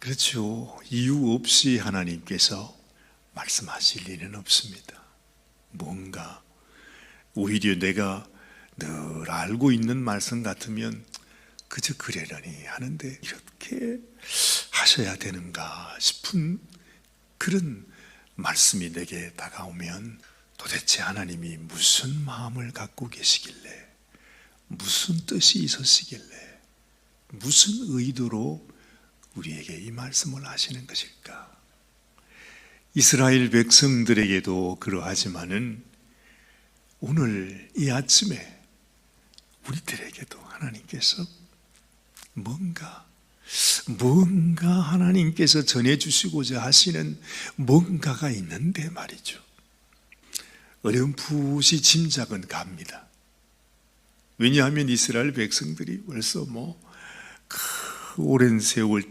그렇죠. 이유 없이 하나님께서 말씀하실 일은 없습니다. 뭔가 오히려 내가 늘 알고 있는 말씀 같으면 그저 그래라니 하는데 이렇게 하셔야 되는가 싶은 그런 말씀이 내게 다가오면 도대체 하나님이 무슨 마음을 갖고 계시길래 무슨 뜻이 있으시길래 무슨 의도로 우리에게 이 말씀을 하시는 것일까? 이스라엘 백성들에게도 그러하지만은 오늘 이 아침에 우리들에게도 하나님께서 뭔가 뭔가 하나님께서 전해 주시고자 하시는 뭔가가 있는데 말이죠. 어렴풋이 짐작은 갑니다. 왜냐하면 이스라엘 백성들이 벌써 뭐 그 오랜 세월 동안